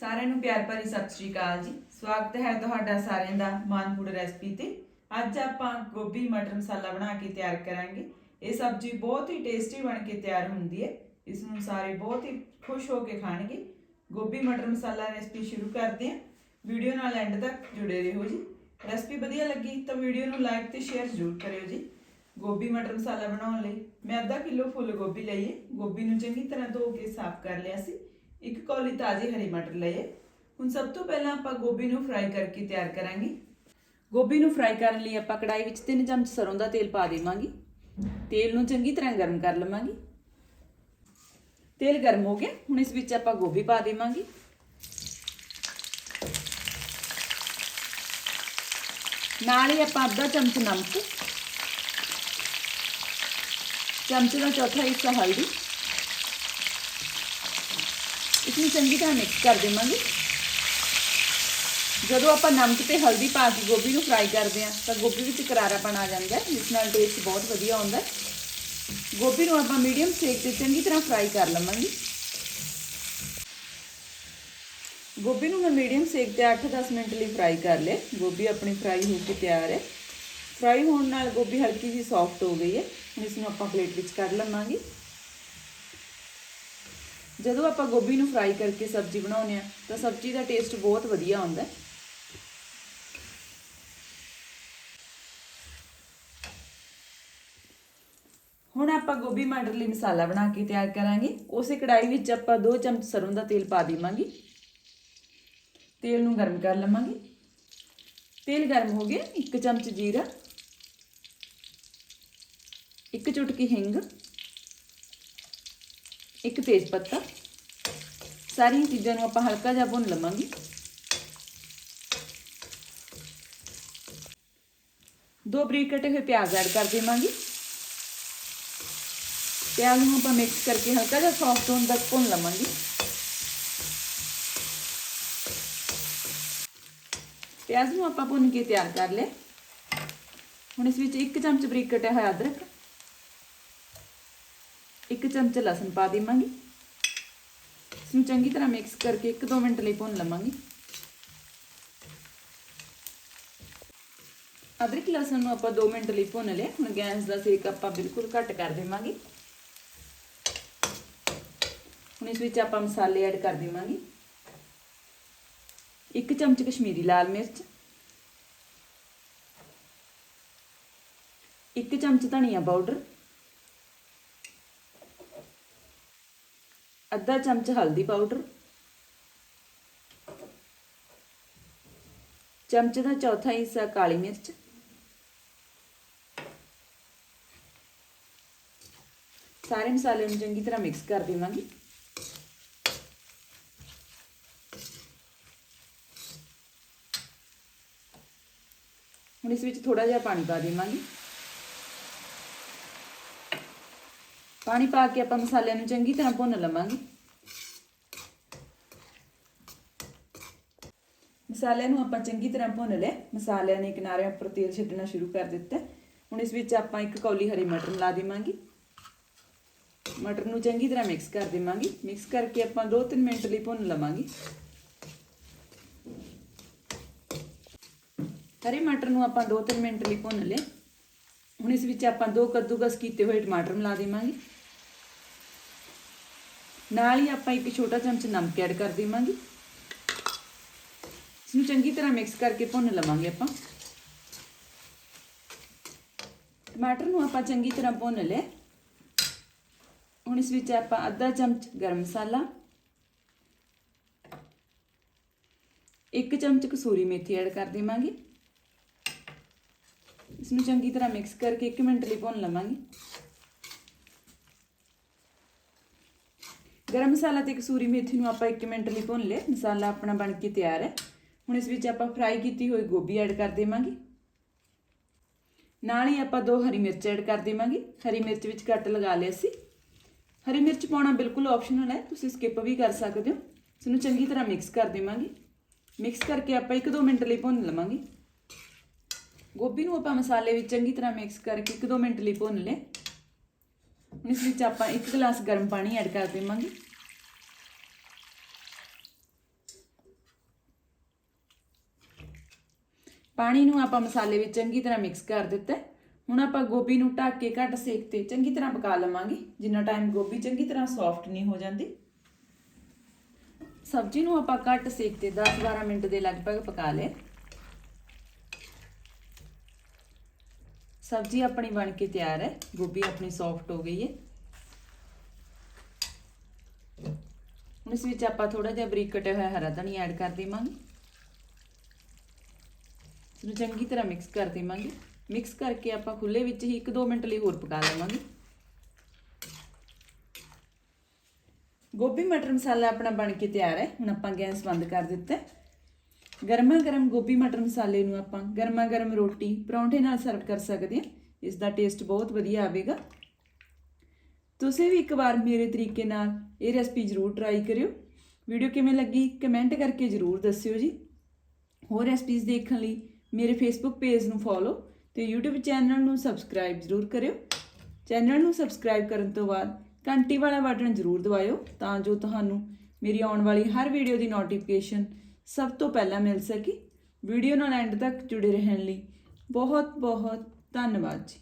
ਸਾਰਿਆਂ ਨੂੰ ਪਿਆਰ ਭਰੀ ਸਤਿ ਸ਼੍ਰੀ ਅਕਾਲ ਜੀ। ਸਵਾਗਤ ਹੈ ਤੁਹਾਡਾ ਸਾਰਿਆਂ ਦਾ ਮਾਨਪੂੜ ਰੈਸਪੀ ਤੇ। ਅੱਜ ਆਪਾਂ ਗੋਭੀ ਮਟਰ ਮਸਾਲਾ ਬਣਾ ਕੇ ਤਿਆਰ ਕਰਾਂਗੇ। ਇਹ ਸਬਜ਼ੀ ਬਹੁਤ ਹੀ ਟੇਸਟੀ ਬਣ ਕੇ ਤਿਆਰ ਹੁੰਦੀ ਹੈ। ਇਸ ਨੂੰ ਸਾਰੇ ਬਹੁਤ ਹੀ ਖੁਸ਼ ਹੋ ਕੇ ਖਾਣਗੇ। ਗੋਭੀ ਮਟਰ ਮਸਾਲਾ ਰੈਸਪੀ ਸ਼ੁਰੂ ਕਰਦੇ ਹਾਂ। ਵੀਡੀਓ ਨਾਲ ਐਂਡ ਤੱਕ ਜੁੜੇ ਰਹੋ ਜੀ। ਰੈਸਪੀ ਵਧੀਆ ਲੱਗੀ ਤਾਂ ਵੀਡੀਓ ਨੂੰ ਲਾਈਕ ਤੇ ਸ਼ੇਅਰ ਜ਼ਰੂਰ ਕਰਿਓ ਜੀ। ਗੋਭੀ ਮਟਰ ਮਸਾਲਾ ਬਣਾਉਣ ਲਈ ਮੈਂ ਅੱਧਾ ਕਿਲੋ ਫੁੱਲ ਗੋਭੀ ਲਈ ਹੈ। ਗੋਭੀ ਨੂੰ ਚੰਗੀ ਤਰ੍ਹਾਂ ਧੋ ਕੇ ਸਾਫ਼ ਕਰ ਲਿਆ ਸੀ। ਇੱਕ ਕੌਲੀ ਤਾਜ਼ੇ ਹਰੀ ਮਟਰ ਲਏ ਹੁਣ ਸਭ ਤੋਂ ਪਹਿਲਾਂ ਆਪਾਂ ਗੋਭੀ ਨੂੰ ਫਰਾਈ ਕਰਕੇ ਤਿਆਰ ਕਰਾਂਗੇ। ਗੋਭੀ ਨੂੰ ਫਰਾਈ ਕਰਨ ਲਈ ਆਪਾਂ ਕੜਾਈ ਵਿੱਚ 3 ਚਮਚ ਸਰੋਂ ਦਾ ਤੇਲ ਪਾ ਦੇਵਾਂਗੇ। ਤੇਲ ਨੂੰ ਚੰਗੀ ਤਰ੍ਹਾਂ ਗਰਮ ਕਰ ਲਵਾਂਗੇ। ਤੇਲ ਗਰਮ ਹੋ ਗਿਆ, ਹੁਣ ਇਸ ਵਿੱਚ ਆਪਾਂ ਗੋਭੀ ਪਾ ਦੇਵਾਂਗੇ। ਨਾਲ ਹੀ ਆਪਾਂ ਅੱਧਾ ਚਮਚ ਨਮਕ। ਚਮਚ ਦਾ ਚੌਥਾ ਹਿੱਸਾ ਹਲਦੀ। ਇਸ ਨੂੰ ਚੰਗੀ ਤਰ੍ਹਾਂ ਮਿਕਸ ਕਰ ਦੇਵਾਂਗੇ। ਜਦੋਂ ਆਪਾਂ ਨਮਕ ਤੇ ਹਲਦੀ ਪਾ ਕੇ ਗੋਭੀ ਨੂੰ ਫਰਾਈ ਕਰਦੇ ਹਾਂ, ਤਾਂ ਗੋਭੀ ਵਿੱਚ ਕਰਾਰਾਪਣ ਆ ਜਾਂਦਾ ਜਿਸ ਨਾਲ ਟੇਸਟ ਬਹੁਤ ਵਧੀਆ ਆਉਂਦਾ ਗੋਭੀ ਨੂੰ ਆਪਾਂ ਮੀਡੀਅਮ ਸੇਕ ਤੇ ਚੰਗੀ ਤਰ੍ਹਾਂ ਫਰਾਈ ਕਰ ਲਵਾਂਗੇ। ਗੋਭੀ ਨੂੰ ਮੈਂ ਮੀਡੀਅਮ ਸੇਕ ਤੇ 8-10 ਮਿੰਟ ਲਈ ਫਰਾਈ ਕਰ ਲਿਆ। ਗੋਭੀ ਆਪਣੀ ਫਰਾਈ ਹੋ ਕੇ ਤਿਆਰ ਹੈ। ਫਰਾਈ ਹੋਣ ਨਾਲ ਗੋਭੀ ਹਲਕੀ ਜਿਹੀ ਸੌਫਟ ਹੋ ਗਈ ਹੈ। ਹੁਣ ਇਸ ਨੂੰ ਆਪਾਂ ਪਲੇਟ ਵਿੱਚ ਕੱਢ ਲਵਾਂਗੇ। ਜਦੋਂ ਆਪਾਂ ਗੋਭੀ ਨੂੰ ਫਰਾਈ ਕਰਕੇ ਸਬਜ਼ੀ ਬਣਾਉਂਦੇ ਆ ਤਾਂ ਸਬਜ਼ੀ ਦਾ ਟੇਸਟ ਬਹੁਤ ਵਧੀਆ ਆਉਂਦਾ ਹੈ। ਹੁਣ ਆਪਾਂ ਗੋਭੀ ਮਟਰ ਲਈ ਮਸਾਲਾ ਬਣਾ ਕੇ ਤਿਆਰ ਕਰਾਂਗੇ। ਉਸੇ ਕੜਾਈ ਵਿੱਚ ਆਪਾਂ 2 ਚਮਚ ਸਰੋਂ ਦਾ ਤੇਲ ਪਾ ਦੇਵਾਂਗੇ। ਤੇਲ ਨੂੰ ਗਰਮ ਕਰ ਲਵਾਂਗੇ। ਤੇਲ ਗਰਮ ਹੋ ਗਿਆ 1 ਚਮਚ ਜੀਰਾ, ਇੱਕ ਚੁਟਕੀ ਹਿੰਗ ਇੱਕ ਤੇਜ ਪੱਤਾ। ਸਾਰੀਆਂ ਚੀਜ਼ਾਂ ਨੂੰ ਆਪਾਂ ਹਲਕਾ ਜਿਹਾ ਭੁੰਨ ਲਵਾਂਗੇ। ਦੋ ਬਰੀਕ ਕੱਟੇ ਹੋਏ ਪਿਆਜ਼ ਐਡ ਕਰ ਦੇਵਾਂਗੇ। ਪਿਆਜ਼ ਨੂੰ ਆਪਾਂ ਮਿਕਸ ਕਰਕੇ ਹਲਕਾ ਜਿਹਾ ਸੌਫਟ ਹੋਣ ਤੱਕ ਭੁੰਨ ਲਵਾਂਗੇ। ਪਿਆਜ਼ ਨੂੰ ਆਪਾਂ ਭੁੰਨ ਕੇ ਤਿਆਰ ਕਰ ਲਿਆ। ਹੁਣ ਇਸ ਵਿੱਚ ਇੱਕ ਚਮਚ ਬਰੀਕ ਕਟਿਆ ਹੋਇਆ ਅਦਰਕ। ਇੱਕ ਚਮਚ ਲਸਣ ਪਾ ਦੇਵਾਂਗੇ। ਇਸ ਨੂੰ ਚੰਗੀ ਤਰ੍ਹਾਂ ਮਿਕਸ ਕਰਕੇ 1-2 ਮਿੰਟ ਲਈ ਭੁੰਨ ਲਵਾਂਗੇ। ਅਦਰਕ ਲਸਣ ਨੂੰ ਆਪਾਂ 2 ਮਿੰਟ ਲਈ ਭੁੰਨ ਲਿਆ। ਹੁਣ ਗੈਸ ਦਾ ਸੇਕ ਆਪਾਂ ਬਿਲਕੁਲ ਘੱਟ ਕਰ ਦੇਵਾਂਗੇ। ਹੁਣ ਇਸ ਵਿੱਚ ਆਪਾਂ ਮਸਾਲੇ ਐਡ ਕਰ ਦੇਵਾਂਗੇ। ਇੱਕ ਚਮਚ ਕਸ਼ਮੀਰੀ ਲਾਲ ਮਿਰਚ। ਇੱਕ ਚਮਚ ਧਨੀਆ ਪਾਊਡਰ। ਅੱਧਾ ਚਮਚ ਹਲਦੀ ਪਾਊਡਰ, ਚਮਚ ਦਾ ਚੌਥਾ ਹਿੱਸਾ ਕਾਲੀ ਮਿਰਚ, ਸਾਰੇ ਮਸਾਲੇ ਨੂੰ ਚੰਗੀ ਤਰ੍ਹਾਂ ਮਿਕਸ ਕਰ ਦੇਵਾਂਗੇ। ਹੁਣ ਇਸ ਵਿੱਚ ਥੋੜਾ ਜਿਹਾ ਪਾਣੀ ਪਾ ਦੇਵਾਂਗੇ। ਪਾਣੀ ਪਾ ਕੇ ਆਪਾਂ ਮਸਾਲਿਆਂ ਨੂੰ ਚੰਗੀ ਤਰ੍ਹਾਂ ਭੁੰਨ ਲਵਾਂਗੇ। ਮਸਾਲਿਆਂ ਨੂੰ ਆਪਾਂ ਚੰਗੀ ਤਰ੍ਹਾਂ ਭੁੰਨ ਲਿਆ ਮਸਾਲਿਆਂ ਨੇ ਕਿਨਾਰਿਆਂ ਉੱਪਰ ਤੇਲ ਛੱਡਣਾ ਸ਼ੁਰੂ ਕਰ ਦਿੱਤਾ। ਹੁਣ ਇਸ ਵਿੱਚ ਆਪਾਂ ਇੱਕ ਕੌਲੀ ਹਰੀ ਮਟਰ ਲਾ ਦੇਵਾਂਗੇ। ਮਟਰ ਨੂੰ ਚੰਗੀ ਤਰ੍ਹਾਂ ਮਿਕਸ ਕਰ ਦੇਵਾਂਗੇ। ਮਿਕਸ ਕਰਕੇ ਆਪਾਂ 2-3 ਮਿੰਟ ਲਈ ਭੁੰਨ ਲਵਾਂਗੇ। ਹਰੇ ਮਟਰ ਨੂੰ ਆਪਾਂ 2-3 ਮਿੰਟ ਲਈ ਭੁੰਨ ਲਿਆ ਹੁਣ ਇਸ ਵਿੱਚ ਆਪਾਂ ਦੋ ਕੱਦੂਕਸ ਕੀਤੇ ਹੋਏ ਟਮਾਟਰ ਮਿਲਾ ਦੇਵਾਂਗੇ। ਨਾਲ ਹੀ ਆਪਾਂ ਇੱਕ ਛੋਟਾ ਚਮਚ ਨਮਕ ਐਡ ਕਰ ਦੇਵਾਂਗੇ। ਇਸ ਨੂੰ ਚੰਗੀ ਤਰ੍ਹਾਂ ਮਿਕਸ ਕਰਕੇ ਭੁੰਨ ਲਵਾਂਗੇ ਆਪਾਂ। ਟਮਾਟਰ ਨੂੰ ਆਪਾਂ ਚੰਗੀ ਤਰ੍ਹਾਂ ਭੁੰਨ ਲਿਆ। ਹੁਣ ਇਸ ਵਿੱਚ ਆਪਾਂ ਅੱਧਾ ਚਮਚ ਗਰਮ ਮਸਾਲਾ, ਇੱਕ ਚਮਚ ਕਸੂਰੀ ਮੇਥੀ ਐਡ ਕਰ ਦੇਵਾਂਗੇ। ਇਸ ਨੂੰ ਚੰਗੀ ਤਰ੍ਹਾਂ ਮਿਕਸ ਕਰਕੇ 1 ਮਿੰਟ ਲਈ ਭੁੰਨ ਲਵਾਂਗੇ। ਗਰਮ ਮਸਾਲਾ ਤੇ ਕਸੂਰੀ ਮੇਥੀ ਨੂੰ ਆਪਾਂ 1 ਮਿੰਟ ਲਈ ਭੁੰਨ ਲਏ। ਮਸਾਲਾ ਆਪਣਾ ਬਣ ਕੇ ਤਿਆਰ ਹੈ। ਹੁਣ ਇਸ ਵਿੱਚ ਆਪਾਂ ਫਰਾਈ ਕੀਤੀ ਹੋਈ ਗੋਭੀ ਐਡ ਕਰ ਦੇਵਾਂਗੇ। ਨਾਲ ਹੀ ਆਪਾਂ ਦੋ ਹਰੀ ਮਿਰਚ ਐਡ ਕਰ ਦੇਵਾਂਗੇ। ਹਰੀ ਮਿਰਚ ਵਿੱਚ ਕੱਟ ਲਗਾ ਲਿਆ ਸੀ। ਹਰੀ ਮਿਰਚ ਪਾਉਣਾ ਬਿਲਕੁਲ ਆਪਸ਼ਨਲ ਹੈ। ਤੁਸੀਂ ਸਕਿਪ ਵੀ ਕਰ ਸਕਦੇ ਹੋ। ਇਸ ਨੂੰ ਚੰਗੀ ਤਰ੍ਹਾਂ ਮਿਕਸ ਕਰ ਦੇਵਾਂਗੇ। ਮਿਕਸ ਕਰਕੇ ਆਪਾਂ 1-2 ਮਿੰਟ ਲਈ ਭੁੰਨ ਲਵਾਂਗੇ। ਗੋਭੀ ਨੂੰ ਆਪਾਂ ਮਸਾਲੇ ਵਿੱਚ ਚੰਗੀ ਤਰ੍ਹਾਂ ਮਿਕਸ ਕਰਕੇ 1-2 ਮਿੰਟ ਲਈ ਭੁੰਨ ਲਏ। ਇਸ ਵਿੱਚ ਆਪਾਂ ਇੱਕ ਗਲਾਸ ਗਰਮ ਪਾਣੀ ਐਡ ਕਰ ਦੇਵਾਂਗੇ। ਪਾਣੀ ਨੂੰ ਆਪਾਂ ਮਸਾਲੇ ਵਿੱਚ ਚੰਗੀ ਤਰ੍ਹਾਂ ਮਿਕਸ ਕਰ ਦਿੱਤਾ ਹੁਣ ਆਪਾਂ ਗੋਭੀ ਨੂੰ ਢੱਕ ਕੇ ਘੱਟ ਸੇਕ ਤੇ ਚੰਗੀ ਤਰ੍ਹਾਂ ਪਕਾ ਲਵਾਂਗੇ। ਜਿੰਨਾ ਟਾਈਮ ਗੋਭੀ ਚੰਗੀ ਤਰ੍ਹਾਂ ਸੌਫਟ ਨਹੀਂ ਹੋ ਜਾਂਦੀ। ਸਬਜ਼ੀ ਨੂੰ ਆਪਾਂ ਘੱਟ ਸੇਕ ਤੇ 10-12 ਮਿੰਟ ਦੇ ਲਗਭਗ ਪਕਾ ਲਿਆ। ਸਬਜ਼ੀ ਆਪਣੀ ਬਣ ਕੇ ਤਿਆਰ ਹੈ। ਗੋਭੀ ਆਪਣੀ ਸੌਫਟ ਹੋ ਗਈ ਹੈ। ਹੁਣ ਇਸ ਵਿੱਚ ਆਪਾਂ ਥੋੜਾ ਜਿਹਾ ਬਰੀਕ ਕਟਿਆ ਹੋਇਆ ਹਰਾ ਧਨੀਆ ਐਡ ਕਰ ਦੇਵਾਂਗੇ। ਇਸ ਨੂੰ ਚੰਗੀ ਤਰ੍ਹਾਂ ਮਿਕਸ ਕਰ ਦੇਵਾਂਗੇ। ਮਿਕਸ ਕਰਕੇ ਆਪਾਂ ਖੁੱਲੇ ਵਿੱਚ ਹੀ 1-2 ਮਿੰਟ ਲਈ ਹੋਰ ਪਕਾ ਲਵਾਂਗੇ। ਗੋਭੀ ਮਟਰ ਮਸਾਲਾ ਆਪਣਾ ਬਣ ਕੇ ਤਿਆਰ ਹੈ। ਹੁਣ ਆਪਾਂ ਗੈਸ ਬੰਦ ਕਰ ਦਿੱਤਾ ਗਰਮਾ ਗਰਮ ਗੋਭੀ ਮਟਰ ਮਸਾਲੇ ਨੂੰ ਆਪਾਂ ਗਰਮਾ ਗਰਮ ਰੋਟੀ ਪਰੌਂਠੇ ਨਾਲ ਸਰਵ ਕਰ ਸਕਦੇ ਹਾਂ। ਇਸ ਦਾ ਟੇਸਟ ਬਹੁਤ ਵਧੀਆ ਆਵੇਗਾ। ਤੁਸੀਂ ਵੀ ਇੱਕ ਵਾਰ ਮੇਰੇ ਤਰੀਕੇ ਨਾਲ ਇਹ ਰੈਸਪੀ ਜ਼ਰੂਰ ਟਰਾਈ ਕਰਿਓ। ਵੀਡੀਓ ਕਿਵੇਂ ਲੱਗੀ ਕਮੈਂਟ ਕਰਕੇ ਜ਼ਰੂਰ ਦੱਸਿਓ ਜੀ। ਹੋਰ ਰੈਸਪੀਜ਼ ਦੇਖਣ ਲਈ ਮੇਰੇ ਫੇਸਬੁੱਕ ਪੇਜ ਨੂੰ ਫੋਲੋ ਤੇ YouTube ਚੈਨਲ ਨੂੰ ਸਬਸਕ੍ਰਾਈਬ ਜ਼ਰੂਰ ਕਰਿਓ। ਚੈਨਲ ਨੂੰ ਸਬਸਕ੍ਰਾਈਬ ਕਰਨ ਤੋਂ ਬਾਅਦ ਘੰਟੀ ਵਾਲਾ ਬਟਨ ਜ਼ਰੂਰ ਦਬਾਇਓ ਤਾਂ ਜੋ ਤੁਹਾਨੂੰ ਮੇਰੀ ਆਉਣ ਵਾਲੀ ਹਰ ਵੀਡੀਓ ਦੀ ਨੋਟੀਫਿਕੇਸ਼ਨ ਸਭ ਤੋਂ ਪਹਿਲਾਂ ਮਿਲ ਸਕੇ। ਵੀਡੀਓ ਨਾਲ ਐਂਡ ਤੱਕ ਜੁੜੇ ਰਹਿਣ ਲਈ ਬਹੁਤ ਬਹੁਤ ਧੰਨਵਾਦ ਜੀ।